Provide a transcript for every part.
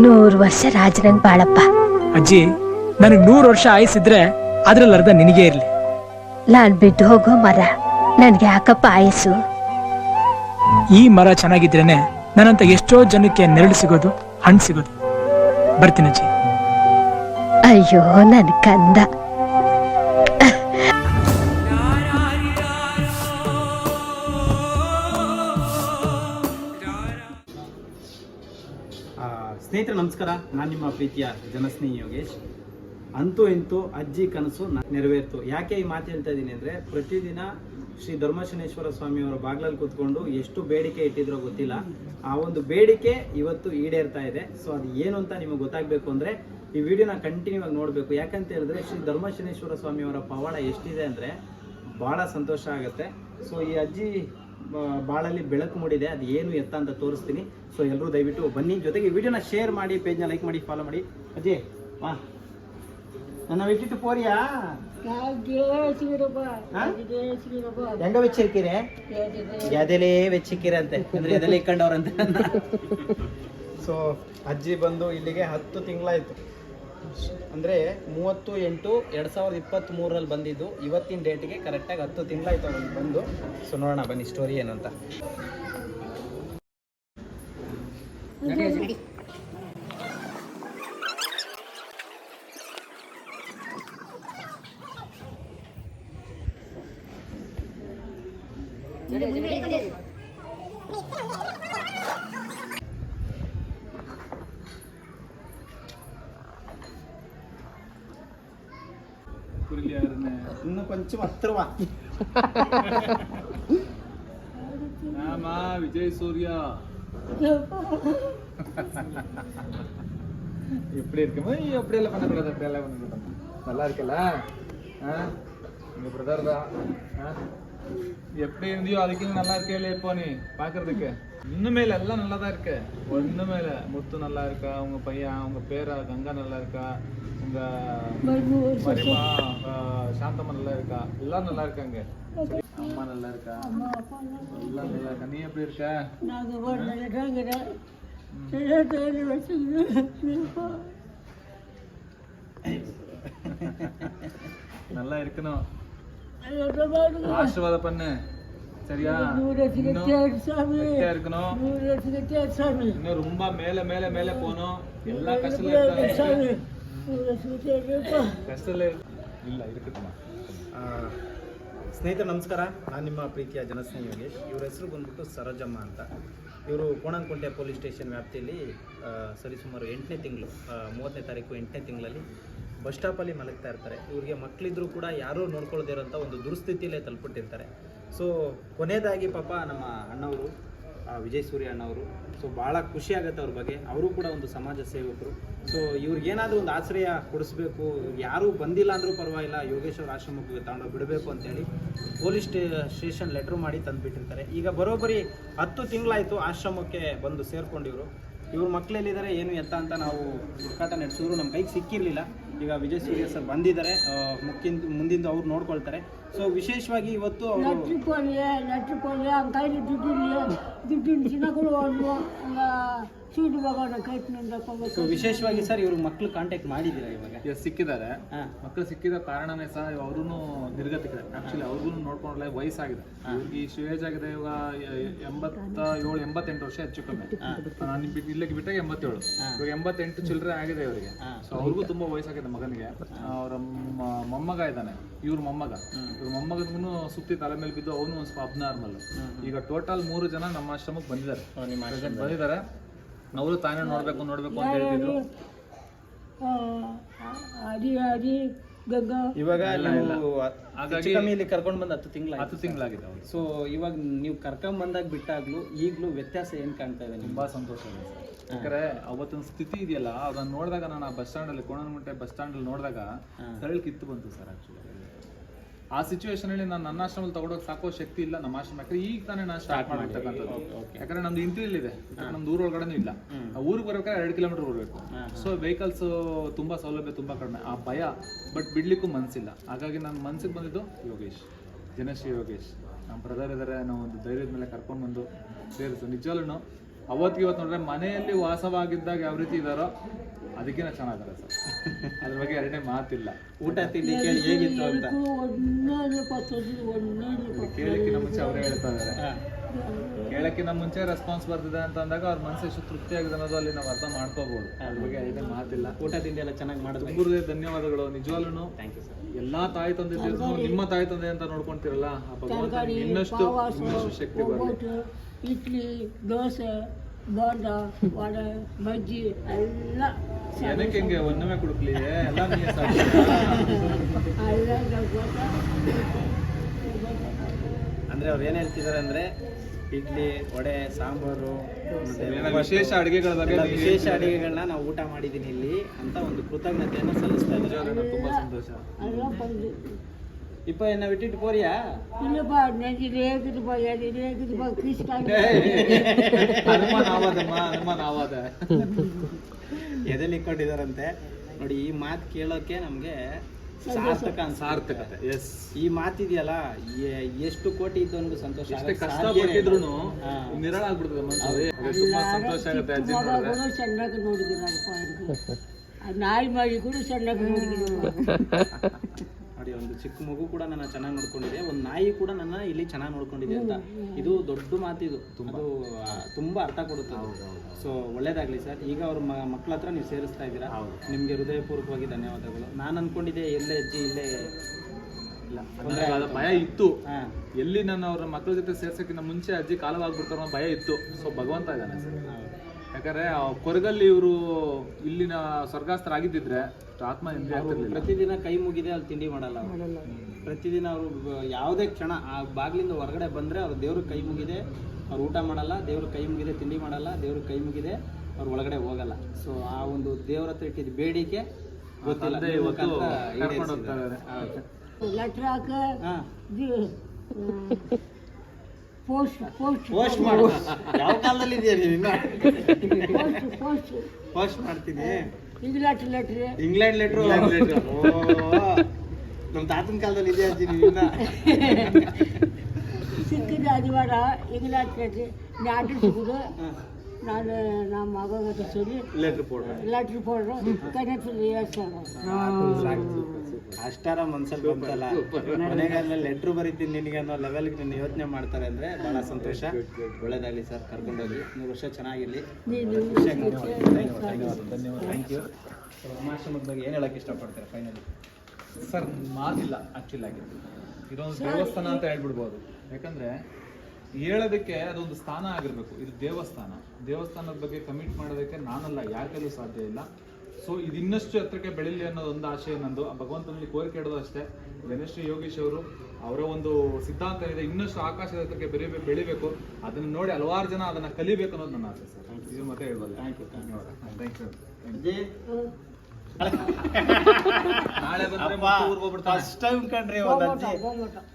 ನೂರ್ ವರ್ಷ ರಾಜನಂಗ್ ಬಾಳಪ್ಪ. ಅಜ್ಜಿ ನನಗ್ ನೂರ್ ವರ್ಷ ಆಯಸ್ಸಿದ್ರೆ ಅದ್ರಲ್ಲಿ ಅರ್ಧ ನಿನಗೆ ಇರ್ಲಿ. ನಾನ್ ಬಿಟ್ಟು ಹೋಗೋ ಮರ ನನ್ಗೆ ಯಾಕಪ್ಪ ಆಯಸ್ಸು. ಈ ಮರ ಚೆನ್ನಾಗಿದ್ರೇನೆ ನನ್ನಂತ ಎಷ್ಟೋ ಜನಕ್ಕೆ ನೆರಳು ಸಿಗೋದು ಹಣ್ಣು ಸಿಗೋದು. ಬರ್ತೀನಿ ಅಜ್ಜಿ. ಅಯ್ಯೋ ನನ್ ಕಂದ. ಸ್ನೇಹಿತರೆ, ನಮಸ್ಕಾರ. ನಾನು ನಿಮ್ಮ ಪ್ರೀತಿಯ ಜನಸ್ನೇಹಿ ಯೋಗೇಶ್. ಅಂತೂ ಇಂತೂ ಅಜ್ಜಿ ಕನಸು ನೆರವೇರ್ತು. ಯಾಕೆ ಈ ಮಾತು ಹೇಳ್ತಾ ಇದ್ದೀನಿ ಅಂದರೆ, ಪ್ರತಿದಿನ ಶ್ರೀ ಧರ್ಮಶನೇಶ್ವರ ಸ್ವಾಮಿಯವರ ಬಾಗ್ಲಲ್ಲಿ ಕೂತ್ಕೊಂಡು ಎಷ್ಟು ಬೇಡಿಕೆ ಇಟ್ಟಿದ್ರೋ ಗೊತ್ತಿಲ್ಲ. ಆ ಒಂದು ಬೇಡಿಕೆ ಇವತ್ತು ಈಡೇರ್ತಾ ಇದೆ. ಸೊ ಅದು ಏನು ಅಂತ ನಿಮಗೆ ಗೊತ್ತಾಗಬೇಕು ಅಂದರೆ, ಈ ವಿಡಿಯೋನ ಕಂಟಿನ್ಯೂ ಆಗಿ ನೋಡಬೇಕು. ಯಾಕಂತ ಹೇಳಿದ್ರೆ, ಶ್ರೀ ಧರ್ಮಶನೇಶ್ವರ ಸ್ವಾಮಿಯವರ ಪವಾಡ ಎಷ್ಟಿದೆ ಅಂದರೆ, ಭಾಳ ಸಂತೋಷ ಆಗುತ್ತೆ. ಸೊ ಈ ಅಜ್ಜಿ ಬಾಳಲ್ಲಿ ಬೆಳಕು ಮೂಡಿದೆ. ಅದು ಏನು ಎತ್ತ ಅಂತ ತೋರಿಸ್ತೀನಿ. ಸೊ ಎಲ್ಲರೂ ದಯವಿಟ್ಟು ಬನ್ನಿ. ಜೊತೆಗೆ ವಿಡಿಯೋನ ಶೇರ್ ಮಾಡಿ ಪೇಜ್ನ ಲೈಕ್ ಮಾಡಿ ಫಾಲೋ ಮಾಡಿ. ಅಜ್ಜಿ ವಾ ನನ್ನ ಬಿಟ್ಟಿಟ್ಟು ಪೋರಿಯಾ? ಹೆಂಗ ವೆಚ್ಚಿರ್ತೀರಿ? ಎದೆಲೇ ವೆಚ್ಚಿಕ್ಕಿರ ಅಂತೆ ಅಂದ್ರೆ ಎದೆಲೆ ಇಕ್ಕಂಡವ್ರಂತೆ ಸೊ ಅಜ್ಜಿ ಬಂದು ಇಲ್ಲಿಗೆ ಹತ್ತು ತಿಂಗಳಾಯ್ತು. ಅಂದ್ರೆ ಮೂವತ್ತು ಎಂಟು ಎರಡ್ ಸಾವಿರದ ಇಪ್ಪತ್ತ್ ಮೂರಲ್ಲಿ ಬಂದಿದ್ದು, ಇವತ್ತಿನ ಡೇಟ್ಗೆ ಕರೆಕ್ಟಾಗಿ ಹತ್ತು ತಿಂಗಳಾಯ್ತು ಅವ್ರಿಗೆ ಬಂದು. ಸೊ ನೋಡೋಣ, ಬನ್ನಿ ಸ್ಟೋರಿ ಏನು ಅಂತ. കുരുളിയായിരുന്നു ഇന്ന് കൊഞ്ച് പത്ര വാങ്ങി മാമാ വിജയ് எப்படி இருக்குமோ எப்படி எல்லாம் பண்ணக்கூடாது அப்படி எல்லாம் நல்லா இருக்கல ஆ எங்கள் பிரதர் தான் ஆ எப்படி இருந்தியோ அதுக்கு நல்லா இருக்கே இப்போ நீ பாக்குறதுக்கு. இன்னுமே இல்ல எல்லாம் நல்லா தான் இருக்கு. ஒண்ணுமே இல்ல முத்து நல்லா இருக்கா? உங்க பையன் உங்க பேரா கங்கா நல்லா இருக்கா? உங்க மரிமா சாந்தம்மா நல்லா இருக்கா? எல்லாம் நல்லா இருக்காங்க. அம்மா நல்லா இருக்கா? எல்லாம் நல்லா இருக்கா? நீ எப்படி இருக்க? நல்லா இருக்கணும். ஆசீர்வாதம் பண்ணு சரியா இன்னும் கெட்டியா இருக்கணும் இன்னும் ரொம்ப மேல மேல மேல போகணும் எல்லா கஷ்டத்துல இருக்காங்க கஷ்டத்துல இரு- இல்ல இருக்கட்டுமா ಆ, ಸ್ನೇಹಿತರೆ ನಮಸ್ಕಾರ ನಾನು ನಿಮ್ಮ ಪ್ರೀತಿಯ ಜನಸ್ನೇಹಿ ಯೋಗೇಶ್ ಇವ್ರ ಹೆಸರು ಬಂದ್ಬಿಟ್ಟು ಸರೋಜಮ್ಮ ಅಂತ ಇವರು ಕೋಣಂಕುಂಟೆ ಪೊಲೀಸ್ ಸ್ಟೇಷನ್ ವ್ಯಾಪ್ತಿಯಲ್ಲಿ ಆ, ಸರಿಸುಮಾರು ಎಂಟನೇ ತಿಂಗಳು ಮೂವತ್ತನೇ ತಾರೀಕು ಎಂಟನೇ ತಿಂಗಳಲ್ಲಿ ಬಸ್ ಸ್ಟಾಪಲ್ಲಿ ಮಲಗ್ತಾ ಇರ್ತಾರೆ. ಇವ್ರಿಗೆ ಮಕ್ಕಳಿದ್ರು ಕೂಡ ಯಾರೂ ನೋಡ್ಕೊಳ್ದೇ ಇರೋಂಥ ಒಂದು ದುರ್ಸ್ಥಿತಿಯಲ್ಲೇ ತಲುಪಿಟ್ಟಿರ್ತಾರೆ. ಸೊ ಕೊನೆಯದಾಗಿ ಪಾಪ ನಮ್ಮ ಅಣ್ಣವರು ವಿಜಯ್ ಸೂರ್ಯ ಅಣ್ಣವರು. ಸೊ ಭಾಳ ಖುಷಿ ಆಗುತ್ತೆ ಅವ್ರ ಬಗ್ಗೆ. ಅವರು ಕೂಡ ಒಂದು ಸಮಾಜ ಸೇವಕರು. ಸೊ ಇವ್ರಿಗೇನಾದರೂ ಒಂದು ಆಶ್ರಯ ಕೊಡಿಸ್ಬೇಕು. ಯಾರೂ ಬಂದಿಲ್ಲ ಅಂದರೂ ಪರವಾಗಿಲ್ಲ. ಯೋಗೇಶ್ವರ ಆಶ್ರಮಕ್ಕೆ ತಗೊಂಡು ಬಿಡಬೇಕು ಅಂತೇಳಿ ಪೊಲೀಸ್ ಸ್ಟೇಷನ್ ಲೆಟ್ರ್ ಮಾಡಿ ತಂದುಬಿಟ್ಟಿರ್ತಾರೆ. ಈಗ ಬರೋಬ್ಬರಿ ಹತ್ತು ತಿಂಗಳಾಯಿತು ಆಶ್ರಮಕ್ಕೆ ಬಂದು ಸೇರ್ಕೊಂಡಿವರು. ಇವ್ರ ಮಕ್ಕಳೆಲ್ಲಿದ್ದಾರೆ ಏನು ಎತ್ತ ಅಂತ ನಾವು ಹುಡುಕಾಟ ನಡೆಸಿದ್ರು ನಮ್ಮ ಕೈಗೆ ಸಿಕ್ಕಿರಲಿಲ್ಲ. ಈಗ ವಿಜಯ್ ಸೂರ್ಯ ಸರ್ ಬಂದಿದ್ದಾರೆ ಮುಖ್ಯಂದ ಮುಂದಿಂದ ಅವ್ರು ನೋಡ್ಕೊಳ್ತಾರೆ. ಸೊ ವಿಶೇಷವಾಗಿ ಇವತ್ತು ಅವರು ನಟ್ಟಿಕೊಳ್ಳಿ ಹೋಗಿ ಅವ್ನ ಕೈಲಿ ದುಡ್ಡಿಲ್ಲ ದುಡ್ಡಿನ ದಿನಗಳು ಸೀಟು ಕೈಟ್ನಿಂದ ಸೊ ವಿಶೇಷವಾಗಿ ಸರ್ ಇವ್ರ ಮಕ್ಳು ಕಾಂಟ್ಯಾಕ್ಟ್ ಮಾಡಿದ್ದೀರಾ ಇವಾಗ? ಸಿಕ್ಕಿದ್ದಾರೆ. ಮಕ್ಕಳು ಸಿಕ್ಕಿದ ಕಾರಣನೇ ಸಹ ಅವರು ನಿರ್ಗತಿಕರೆ ಆಕ್ಚುಲಿ ಅವ್ರಿಗೂ ನೋಡ್ಕೊಂಡ್ರೆ ವಯಸ್ಸಾಗಿದೆ. ಈ ಏಜ್ ಆಗಿದೆ ಇವಾಗ ಎಂಬತ್ತ ಏಳು ಎಂಬತ್ತೆಂಟು ವರ್ಷ ಹೆಚ್ಚು ಕಮ್ಮಿ. ನಾನು ಇಲ್ಲಿಗೆ ಬಿಟ್ಟಾಗ ಎಂಬತ್ತೇಳು. ಇವಾಗ ಎಂಬತ್ತೆಂಟು ಚಿಲ್ಲರೆ ಆಗಿದೆ ಇವರಿಗೆ. ಸೊ ಅವ್ರಿಗೂ ತುಂಬಾ ವಯಸ್ಸಾಗಿದೆ ಮಗನಿಗೆ. ಅವರ ಮೊಮ್ಮಗ ಇದ್ದಾನೆ. ಇವ್ರ ಮೊಮ್ಮಗ. ಇವ್ರ ಮೊಮ್ಮಗನೂ ಸುತ್ತಿ ತಲೆ ಮೇಲೆ ಬಿದ್ದು ಅವನು ಒಂದು ಸ್ವಲ್ಪ ಅಬ್ನಾರ್ಮಲ್ ಈಗ ಟೋಟಲ್ ಮೂರು ಜನ ನಮ್ಮ ಆಶ್ರಮಕ್ಕೆ ಬಂದಿದ್ದಾರೆ. ಬಂದಿದ್ದಾರೆ. ಅವರು ತಾನೇ ನೋಡ್ಬೇಕು ನೋಡ್ಬೇಕು ಅಂತ ಹೇಳ್ತಿದ್ರು. ಇವಾಗ ನೀವು ಹಾಗಾಗಿ- ಹೆಚ್ಚು ಕಮ್ಮಿ ಇಲ್ಲಿ ಕರ್ಕೊಂಡು ಬಂದು ಹತ್ತು ತಿಂಗಳ ಹತ್ತು ತಿಂಗಳಾಗಿದೆ ಅವ್ರಿಗೆ ಸೊ ಇವಾಗ ನೀವು ಕರ್ಕೊಂಡ್ ಬಂದಾಗ ಬಿಟ್ಟಾಗ್ಲೂ ಈಗಲೂ ವ್ಯತ್ಯಾಸ ಏನು ಕಾಣ್ತಾ ಇದೆ ತುಂಬಾ ಸಂತೋಷ ಇದೆ ಸರ್. ಯಾಕಂದ್ರೆ ಅವತ್ತಿನ ಸ್ಥಿತಿ ಇದೆಯಲ್ಲ ಅದನ್ನ ನೋಡಿದಾಗ ನಾನು ಆ ಬಸ್ ಸ್ಟ್ಯಾಂಡ್ ಅಲ್ಲಿ ಕೋಣನಗುಂಟೆ ಬಸ್ ಸ್ಟ್ಯಾಂಡ್ ಅಲ್ಲಿ ನೋಡಿದಾಗ ತರಳು ಕಿತ್ತು ಬಂತು ಸರ್ ಆಕ್ಚುಲಿ ಆ ಸಿಚುವೇಶನ್ ಅಲ್ಲಿ ನಾನು ನನ್ನ ಆಶ್ರಮದಲ್ಲಿ ತಗೊಂಡೋಗಿ ಸಾಕೋ ಶಕ್ತಿ ಇಲ್ಲ ನಮ್ಮ ಆಶ್ರಮ. ಯಾಕಂದ್ರೆ ಈಗ ತಾನೇ ನಾನು ಸ್ಟಾರ್ಟ್ ಮಾಡಿರ್ತಕ್ಕಂಥದ್ದು ಯಾಕಂದ್ರೆ ನಮ್ದು ಇಂತಿಲ್ ಇದೆ ನಮ್ದು ಊರ ಒಳಗಡೆನೂ ಇಲ್ಲ ಊರಿಗೆ ಬರ್ಬೇಕಾದ್ರೆ ಎರಡು ಕಿಲೋಮೀಟರ್ ಬರಬೇಕು ಸೊ ವೆಹಿಕಲ್ಸ್ ತುಂಬಾ ಸೌಲಭ್ಯ ತುಂಬಾ ಕಡಿಮೆ. ಆ ಭಯ ಬಟ್ ಬಿಡ್ಲಿಕ್ಕೂ ಮನ್ಸಿಲ್ಲ. ಹಾಗಾಗಿ ನನ್ನ ಮನ್ಸಿಗೆ ಬಂದಿದ್ದು ಯೋಗೇಶ್. ಜನಶ್ರೀ ಯೋಗೇಶ್. ನಮ್ಮ ಬ್ರದರ್ ಇದ್ದಾರೆ ನಾವು ಒಂದು ಧೈರ್ಯದ ಮೇಲೆ ಕರ್ಕೊಂಡು ಬಂದು ಸೇರಿಸು. ನಿಜವಲ್ಲೂ ಅವತ್ತಿಗೆ ಇವತ್ತು ನೋಡಿದ್ರೆ ಮನೆಯಲ್ಲಿ ವಾಸವಾಗಿದ್ದಾಗ ಯಾವ ರೀತಿ ಇದ್ದಾರೋ ಅದಕ್ಕಿಂತ ಚೆನ್ನಾಗಿದ್ದಾರೆ ಸರ್. ಅದ್ರ ಬಗ್ಗೆ ಎರಡನೇ ಮಾತಿಲ್ಲ. ಊಟ ತಿಂಡಿ ಕೇಳಿ ಹೇಗಿತ್ತು ಅಂತ. ಕೇಳಕ್ಕಿಂತ ಮುಂಚೆ ಅವರೇ ಹೇಳ್ತಾ ಇದ್ದಾರೆ. ಕೇಳಕ್ಕಿಂತ ಮುಂಚೆ ರೆಸ್ಪಾನ್ಸ್ ಬರ್ತಿದೆ ಅಂತ ಅಂದಾಗ ಅವ್ರ ಮನಸ್ಸು ಎಷ್ಟು ತೃಪ್ತಿ ಆಗಿದೆ ಅನ್ನೋದು ಅಲ್ಲಿ ನಾವು ಅರ್ಥ ಮಾಡ್ಕೋಬಹುದು ಅದ್ರ ಬಗ್ಗೆ ಎರಡನೇ ಮಾತಿಲ್ಲ. ಊಟ ತಿಂಡಿ ಎಲ್ಲ ಚೆನ್ನಾಗಿ ಮಾಡಿದ್ರು. ತುಂಬುದೇ ಧನ್ಯವಾದಗಳು. ನಿಜವಾಗ್ಲೂ ಥ್ಯಾಂಕ್ ಯು ಸರ್ ಎಲ್ಲಾ ತಾಯಿ ತಂದೆ ನಿಮ್ಮ ತಾಯಿ ತಂದೆ ಅಂತ ನೋಡ್ಕೊಂತೀರಲ್ಲ ಇನ್ನಷ್ಟು ಇನ್ನಷ್ಟು ಶಕ್ತಿ ಬರಲಿ. ಒಬ್ಬಟ್ಟು. ಇಡ್ಲಿ ದೋಸೆ ಬೋಂಡ ವಡೆ ಬಜ್ಜಿ ಎಲ್ಲ ಏನಕ್ಕೆ ಹಿಂಗೆ ಒಂದೊಮ್ಮೆ ಕುಡುಕ್ಲಿ? ಎಲ್ಲ ಅಂದ್ರೆ ಅವ್ರು ಏನ್ ಹೇಳ್ತಿದಾರೆ ಅಂದ್ರೆ ಇಡ್ಲಿ ವಡೆ ಸಾಂಬಾರು ಮತ್ತೆ ವಿಶೇಷ ಅಡುಗೆಗಳ ಬಗ್ಗೆ ವಿಶೇಷ ಹೇಳ್ತಿದ್ದೀರಿ. ಅಡಿಗೆಗಳನ್ನ ನಾವು ಊಟ ಮಾಡಿದೀನಿ ಇಲ್ಲಿ ಅಂತ ಒಂದು ಕೃತಜ್ಞತೆಯನ್ನು ಸಲ್ಲಿಸ್ತಾ ಇದ್ದಾರೆ. ನಂಗೆ ತುಂಬಾ ಸಂತೋಷ. ಎಲ್ಲ என்ன விட்டுட்டு போறியா? இல்லப்பா ರೇಗಿದು ಬಾ ರೇಗಿದು ಬಾ ಕಿಸ್ಕೊಂಡು ಹನುಮಾನ್ ಆವಾದಮ್ಮ ಹನುಮಾನ್ ಆವಾದ ಎದೆಲಿ ಇಟ್ಕೊಂಡಿದಾರಂತೆ ನೋಡಿ ಈ ಮಾತು ಕೇಳೋಕೆ ನಮಗೆ ಸಾರ್ಥಕ ಅನ್ಸ ಸಾರ್ಥಕತೆ. ಎಸ್ ಈ ಮಾತಿದೆಯಲ್ಲ ಎ- ಎಷ್ಟು ಕೋಟಿ ಇದ್ದವನಿಗೂ ಸಂತೋಷ ಎಷ್ಟೇ ಆಗಕ್ಕೆ ಕಷ್ಟ ಸಾಧ್ಯನೇ ಇಲ್ಲ. ಪಟ್ಟಿದ್ರು ಹಾ. ನಿರಳಾಗ್ಬಿಡ್ತದೆ ಮನಸ್ಸು ಅದೇ ತುಂಬಾ ಸಂತೋಷ ಆಗುತ್ತೆ ಅಜ್ಜಿ ನೋಡಿದ್ರೆ ಮಗಗಳು ಚೆನ್ನಾಗಿ ನೋಡಿದ್ದೀರಪ್ಪ ಅವ್ರಿಗೆ. ಆ ನಾಯಿ ಮಾಡಿ ಕೂಡ ಚೆನ್ನಾಗಿ ನೋಡಿ ಒಂದು ಚಿಕ್ಕ ಮಗು ಕೂಡ ನನ್ನ ಚೆನ್ನಾಗಿ ನೋಡ್ಕೊಂಡಿದೆ ಒಂದು ನಾಯಿ ಕೂಡ ನನ್ನ ಇಲ್ಲಿ ಚೆನ್ನಾಗಿ ನೋಡ್ಕೊಂಡಿದೆ ಅಂತ. ಇದು ದೊಡ್ಡ ಮಾತಿದು ಅದು ತುಂಬಾ ಅರ್ಥ ಕೊಡುತ್ತೆ ಸೊ ಒಳ್ಳೇದಾಗ್ಲಿ ಸರ್. ಈಗ ಅವ್ರ ಮಕ್ಕಳ ಹತ್ರ ನೀವು ಸೇರಿಸ್ತಾ ಇದ್ದೀರಾ? ನಿಮ್ಗೆ ಹೃದಯಪೂರ್ವಕವಾಗಿ ಧನ್ಯವಾದಗಳು. ನಾನು ಅನ್ಕೊಂಡಿದ್ದೆ ಎಲ್ಲೇ ಅಜ್ಜಿ ಇಲ್ಲೇ ಇಲ್ಲ. ನನಗೆ ಅದ ಭಯ ಇತ್ತು. ಎಲ್ಲಿ ನಾನು ಅವ್ರ ಮಕ್ಕಳ ಜೊತೆ ಸೇರ್ಸಕ್ಕಿಂತ ಮುಂಚೆ ಅಜ್ಜಿ ಕಾಲವಾಗ್ಬಿಡ್ತಾರೋ ಭಯ ಇತ್ತು. ಸೊ ಭಗವಂತ ಇದ್ದಾನೆ ಸರ್. ಯಾಕಂದ್ರೆ ಆ ಕೊರಗಲ್ಲಿ ಇವರು ಇಲ್ಲಿನ ಸ್ವರ್ಗಾಸ್ತ್ರ ಆಗಿದ್ದಿದ್ರೆ ಆತ್ಮ ಆಗ್ತಿರ್ಲಿಲ್ಲ. ಪ್ರತಿದಿನ ಕೈ ಮುಗಿದೆ ಅಲ್ಲಿ ತಿಂಡಿ ಮಾಡಲ್ಲ ಅವ್ರು. ಪ್ರತಿದಿನ ಅವರು ಯಾವುದೇ ಕ್ಷಣ ಆ ಬಾಗಿಲಿಂದ ಹೊರಗಡೆ ಬಂದ್ರೆ ಅವ್ರ ದೇವ್ರ ಕೈ ಮುಗಿದೆ ಅವ್ರು ಊಟ ಮಾಡಲ್ಲ ದೇವ್ರ ಕೈ ಮುಗಿದೆ ತಿಂಡಿ ಮಾಡಲ್ಲ ದೇವ್ರ ಕೈ ಮುಗಿದೆ ಅವ್ರು ಒಳಗಡೆ ಹೋಗಲ್ಲ. ಸೊ ಆ ಒಂದು ದೇವ್ರ ಹತ್ರ ಇಟ್ಟಿದ್ದ ಬೇಡಿಕೆ ಗೊತ್ತಿಲ್ಲ. ತಂದೆ ಇವತ್ತು ಮುಖಾಂತರ ಕರ್ಕೊಂಡು ಹೋಗ್ತಾ ಇದ್ದಾರೆ. ಲೆಟ್ರ್ ಹಾಕ ಹಾ. ಪೋಸ್ಟ್ ಪೋಸ್ಟ್ ಪೋಸ್ಟ್ ಮಾಡು ಯಾವ ಕಾಲದಲ್ಲಿ ಇದೆಯಾ ನೀನು ಪೋಸ್ಟ್ ಪೋಸ್ಟ್ ಪೋಸ್ಟ್ ಮಾಡ್ತೀನಿ. ಇಂಗ್ಲೆಂಡ್ ಲೆಟ್ರ್ ಇಂಗ್ಲೆಂಡ್ ಲೆಟ್ರು ಓ ನಮ್ಮ ತಾತನ ಕಾಲದಲ್ಲಿ ಇದೆಯಾ ಅಜ್ಜಿ ನೀವು ಇನ್ನ? ಸಿಕ್ಕಿದ ಅದಿವಾರ ಇಂಗ್ಲೆಂಡ್ ಲೆಟ್ರ್ ನಾಟಿ ಸಿಗುದು. ನಾನು ನಮ್ಮ ಮಗ ಸರಿ. ಲೆಟ್ರ್ ಕೊಡ್ರಿ ಲೆಟ್ರ್ ಕೊಡ್ರು ಕನೆಕ್ಟ್ ಅಷ್ಟಾರ ಮನ್ಸಲ್ಲಿ ಬಂತಲ್ಲ. ಮನೆಗಾಲ ಲೆಟ್ರ್ ಬರೀತೀನಿ ನಿನಗೆ ಅನ್ನೋ ಲೆವೆಲ್ಗೆ ನೀನು ಯೋಚನೆ ಮಾಡ್ತಾರೆ ಅಂದ್ರೆ ಬಹಳ ಸಂತೋಷ. ಒಳ್ಳೇದಾಗಲಿ ಸರ್ ಕರ್ಕೊಂಡೋಗಿ. ಮೂರು ವರ್ಷ ಚೆನ್ನಾಗಿರ್ಲಿ. ನೀನು ಥ್ಯಾಂಕ್ ಯು ಬಗ್ಗೆ ಏನು ಹೇಳಕ್ ಇಷ್ಟಪಡ್ತಾರೆ ಫೈನಲಿ ಸರ್ ಮಾತಿಲ್ಲ ಆಕ್ಚುಲಿ ಆಗಿ. ಇದೊಂದು ದೇವಸ್ಥಾನ ಅಂತ ಹೇಳ್ಬಿಡ್ಬೋದು. ಯಾಕಂದ್ರೆ ಹೇಳೋದಕ್ಕೆ ಅದೊಂದು ಸ್ಥಾನ ಆಗಿರ್ಬೇಕು. ಇದು ದೇವಸ್ಥಾನ. ದೇವಸ್ಥಾನದ ಬಗ್ಗೆ ಕಮಿಟ್ ಮಾಡೋದಕ್ಕೆ ನಾನಲ್ಲ ಯಾರ ಕೈಲೂ ಸಾಧ್ಯ ಇಲ್ಲ. ಸೊ ಇದು ಇನ್ನಷ್ಟು ಎತ್ತರಕ್ಕೆ ಬೆಳಿಲಿ ಅನ್ನೋದು ಒಂದು ಆಶಯ ನಂದು. ಆ ಭಗವಂತನಲ್ಲಿ ಕೋರಿಕೆ ಇಡೋದು ಅಷ್ಟೇ. ಧನಶ್ರೀ ಯೋಗೀಶ್ ಅವರು ಅವರ ಒಂದು ಸಿದ್ಧಾಂತ ಇದೆ. ಇನ್ನಷ್ಟು ಆಕಾಶದ ಎತ್ತರಕ್ಕೆ ಬೆಳಿಬೇಕು ಬೆಳಿಬೇಕು. ಅದನ್ನ ನೋಡಿ ಹಲವಾರು ಜನ ಅದನ್ನ ಕಲಿಬೇಕು ಅನ್ನೋದು ನನ್ನ ಆಸೆ ಸರ್. ಇದು ಮತ್ತೆ ಹೇಳ್ಬಲ್ಲ. ಥ್ಯಾಂಕ್ ಯು ಧನ್ಯವಾದ. Thank you. ಫಸ್ಟ್ ಟೈಮ್ ಅಜ್ಜಿ.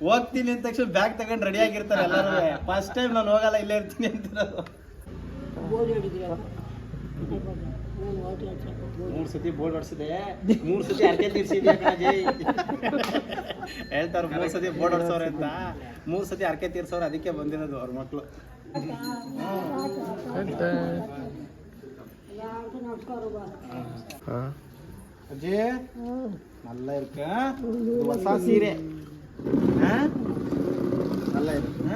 ಹೋಗ್ತೀನಿ ಅಂದ ತಕ್ಷಣ ಬ್ಯಾಗ್ ತಗೊಂಡ್ ರೆಡಿ ಆಗಿರ್ತಾರೆ ಎಲ್ಲರೂ. ಫಸ್ಟ್ ಟೈಮ್ ನಾನು ಹೋಗಲ್ಲ ಇಲ್ಲೇ ಇರ್ತೀನಿ ಅಂತಿರೋದು. ಮೂರ್ ಸತಿ ಬೋರ್ಡ್ ಹೊಡ್ಸಿದೆ. ಮೂರ್ ಸತಿ ಅರ್ಕೆ ತೀರ್ಸಿದ್ಯಾ ಕಣಜಿ? ಹೇಳ್ತಾರ ಮೂರ್ ಸತಿ ಬೋರ್ಡ್ ಹೊಡ್ಸವ್ರೆ ಅಂತ. ಮೂರ್ ಸತಿ ಅರ್ಕೆ ತೀರ್ಸವ್ರೆ ಅದಕ್ಕೆ ಬಂದಿರೋದು ಅವ್ರ ಮಕ್ಕಳು ಅಜ್ಜಿ ನಲ್ಲ ಇರ್ಕ. ಹೊಸ ಸೀರೆ. ಹಾ? ನಲ್ಲ ಇರ್ಕ.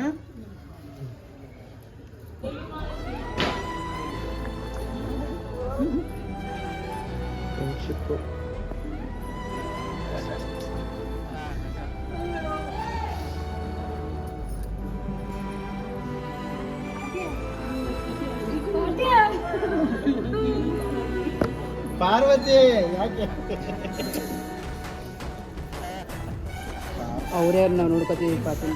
ಪಾರ್ವತಿ ಯಾಕೆ? ಅವರೇ ನಾವು ನೋಡ್ಕೋತೀವಿ ಪಾತಿ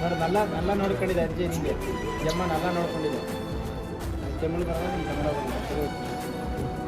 ನೋಡಿ ನಲ್ಲ ನಲ್ಲ ನೋಡ್ಕೊಂಡಿದೆ ಅಜ್ಜಿ ನಿಮಗೆ ಜಮ್ಮ ನಲ್ಲ ನೋಡ್ಕೊಂಡಿದೆ. ಜಮ್ಮನ್ ಬರಲ್ಲ ನಿಮ್ಗೆ ಕನ್ನಡ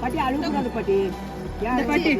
பாட்டி அழுகுறாது பாட்டி. பாட்டி.